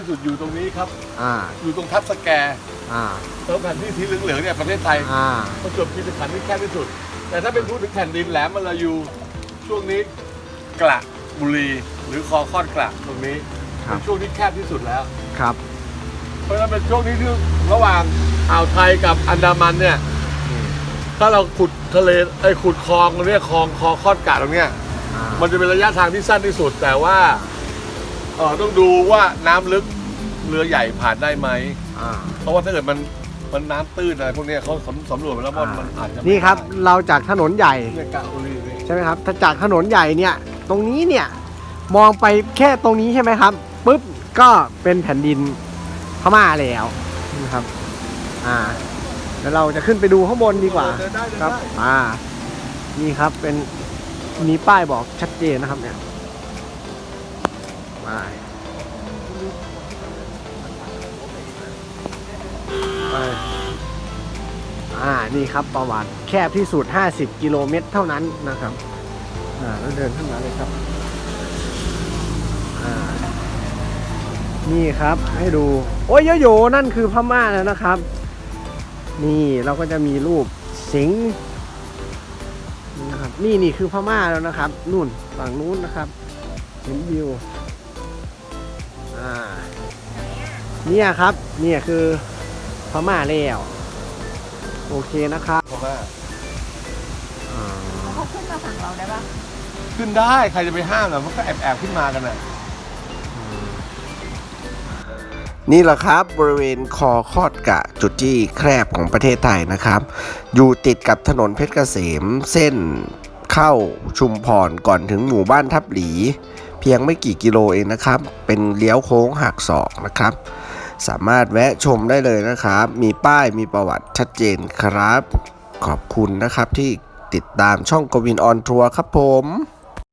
ที่สุดอยู่ตรงนี้ครับ อ่า อยู่ตรงทับสแกร์อ่า แล้วแผ่นที่สีเหลืองๆเนี่ยประเทศไทยอ่า ประจวบคีรีขันธ์ที่แคบที่สุด แต่ถ้าเป็นพูดถึงแผ่นดินแหลมมาลายูช่วงนี้กระบุรีหรือคอคอดกระตรงนี้ครับเป็นช่วงที่แคบที่สุดแล้ว ครับ เพราะฉะนั้นเป็นช่วงนี้ที่ระหว่างอ่าวไทยกับอันดามันเนี่ยถ้าเราขุดทะเลไอ้ยขุดคลองตรงเนี้ยคลองคอคอดกะตรงเนี้ย อ่า มันจะเป็นระยะทางที่สั้นที่สุด แต่ว่า เออต้องดูว่าน้ำลึกเรือใหญ่ผ่านได้ไหม อ่า เพราะว่าถ้าเกิดมันมันน้ำตื้นอะไรพวกเนี้ยเขาสำรวจมาแล้วว่ามันอาจจะไม่นี่ครับได้เราจากถนนใหญ่ เนี่ยกะบุรีนี่ใช่ไหมครับ ถ้าจากถนนใหญ่เนี่ย ตรงนี้เนี่ย มองไปแค่ตรงนี้ใช่ไหมครับ ปุ๊บ ก็เป็นแผ่นดินพม่าแล้วนะครับ อ่า แล้วเราจะขึ้นไปดูข้างบนดีกว่า เดินได้เดินครับ ได้อ่า นี่ครับ เป็น มีป้ายบอกชัดเจนนะครับเนี่ย ป้ายป้ายอ่า นี่ครับประวัติแคบที่สุด 50 กิโลเมตรเท่านั้นนะครับ อ่า แล้วเดินข้างหน้าเลยครับ อ่า นี่ครับให้ดู โอ้ยโยโยนั่นคือพม่าแล้วนะครับ นี่เราก็จะมีรูปสิงห์นะครับ นี่นี่คือพม่าแล้วนะครับ นู่นฝั่งนู้นนะครับ เห็นวิว อ่าเนี่ยครับเนี่ยคือพม่าแล้วโอเคนะครับเพราะว่าอ่าเขาขึ้นมาฝั่งเราได้ปะขึ้นได้ใครจะไปห้ามล่ะมันก็แอบแอบๆขึ้นมากันน่ะนี่แหละครับบริเวณคอคอดกะจุดที่แคบของประเทศไทยนะครับ อยู่ติดกับถนนเพชรเกษมเส้นเข้าชุมพรก่อนถึงหมู่บ้านทับหลี เพียงไม่กี่กิโลเองนะครับ เป็นเลี้ยวโค้งหักศอกนะครับ สามารถแวะชมได้เลยนะครับ มีป้ายมีประวัติชัดเจนครับ ขอบคุณนะครับที่ติดตามช่องกวินออนทัวร์ครับผม